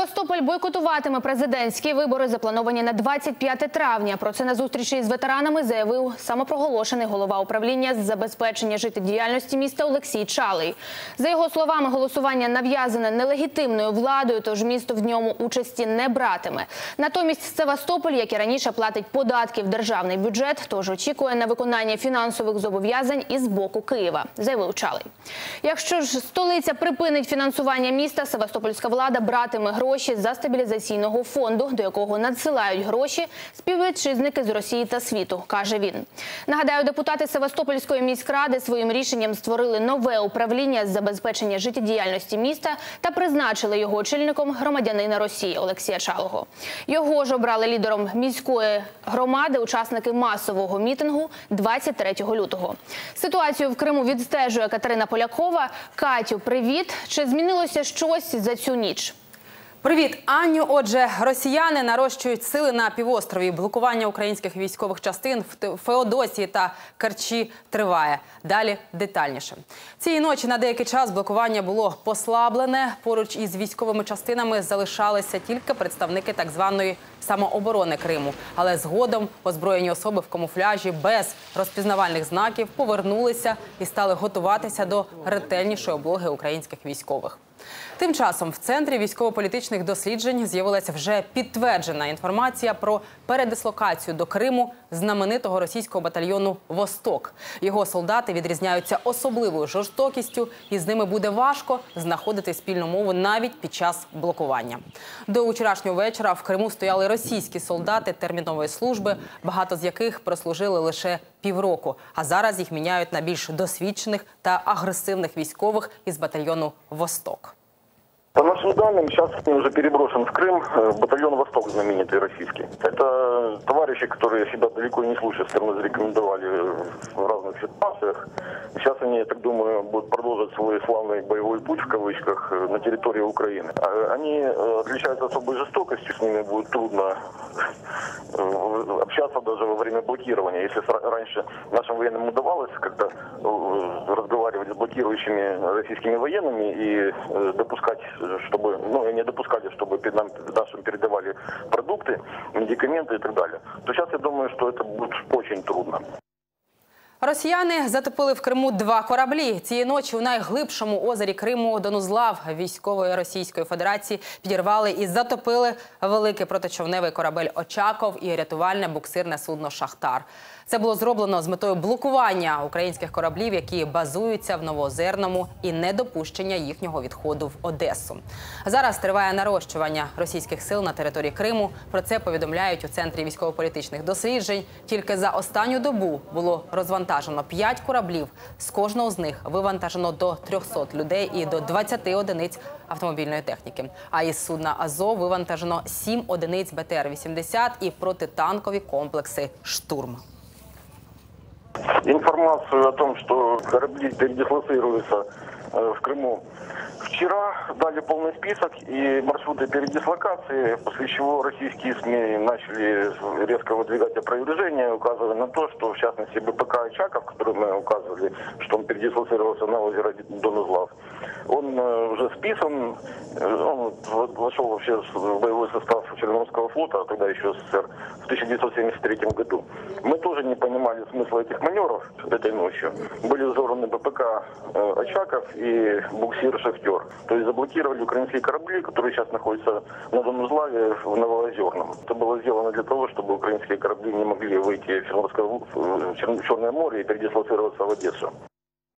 Севастополь бойкотуватиме президентські вибори, заплановані на 25 травня. Про це на зустрічі з ветеранами заявив самопроголошений голова управління з забезпечення життєдіяльності міста Олексій Чалий. За його словами, голосування нав'язане нелегітимною владою, тож місто в ньому участі не братиме. Натомість Севастополь, як і раніше, платить податки в державний бюджет, тож очікує на виконання фінансових зобов'язань із боку Києва, заявив Чалий. Якщо ж столиця припинить фінансування міста, Севастопольська влада братиме гроші за стабілізаційного фонду, до якого надсилають гроші співвітчизники з Росії та світу, каже він. Нагадаю, депутати Севастопольської міськради своїм рішенням створили нове управління з забезпечення життєдіяльності міста та призначили його очільником громадянина Росії Олексія Чалого. Його ж обрали лідером міської громади учасники масового мітингу 23 лютого. Ситуацію в Криму відстежує Катерина Полякова. Катю, привіт! Чи змінилося щось за цю ніч? Привіт, Аню. Отже, росіяни нарощують сили на півострові. Блокування українських військових частин в Феодосії та Керчі триває. Далі детальніше. Цієї ночі на деякий час блокування було послаблене. Поруч із військовими частинами залишалися тільки представники так званої самооборони Криму. Але згодом озброєні особи в камуфляжі без розпізнавальних знаків повернулися і стали готуватися до ретельнішої облоги українських військових. Тим часом в центрі військово-політичних досліджень з'явилася вже підтверджена інформація про передислокацію до Криму знаменитого російського батальйону Восток. Його солдати відрізняються особливою жорстокістю, і з ними буде важко знаходити спільну мову навіть під час блокування. До вчорашнього вечора в Криму стояли російські солдати термінової служби, багато з яких прослужили лише півроку. А зараз їх міняють на більш досвідчених та агресивних військових із батальйону Восток. По нашим данным, сейчас уже переброшен в Крым э, батальон «Восток» знаменитый российский. Это товарищи, которые себя далеко не слушая, стороны зарекомендовали в разных ситуациях. Сейчас они, я так думаю, будут продолжить свой славный боевой путь, в кавычках, э, на территории Украины. А Они э, отличаются особой жестокостью, с ними будет трудно общаться даже во время блокирования. Если раньше нашим военным удавалось как-то э, разговаривать с блокирующими российскими военными и э, допускать, э, чтобы, ну, и не допускали, чтобы перед нам, нашим передавали продукты, медикаменты и так далее, то сейчас я думаю, что Росіяни затопили в Криму два кораблі. Цієї ночі у найглибшому озері Криму Донузлав військової Російської Федерації підірвали і затопили великий протичовневий корабель Очаков і рятувальне буксирне судно Шахтар. Це було зроблено з метою блокування українських кораблів, які базуються в Новоозерному, і недопущення їхнього відходу в Одесу. Зараз триває нарощування російських сил на території Криму. Про це повідомляють у центрі військово-політичних досліджень. Тільки за останню добу було розвантажено 5 кораблів. З кожного з них вивантажено до 300 людей і до 20 одиниць автомобільної техніки. А із судна Азов вивантажено 7 одиниць БТР-80 і протитанкові комплекси Штурм. Информацию о том, что корабли передислоцируются э, в Крыму. Вчера, дали полный список и маршруты передислокации, после чего российские СМИ начали резко выдвигать опровержение, указывая на то, что в частности БПК Ичаков, который мы указывали, что он передислоцировался на озеро Донузлав, он э, уже списан, э, он вошел вообще в боевой состав Черноморского флота, а тогда еще СССР, в 1973 году. Мы тоже не понимали смысла этих маневров этой ночью. Были взорваны БПК э, Очаков и буксир Шахтер. То есть заблокировали украинские корабли, которые сейчас находятся на Донузлаве в Новоозерном. Это было сделано для того, чтобы украинские корабли не могли выйти в Черноморское в Черное море и передислоцироваться в Одессу.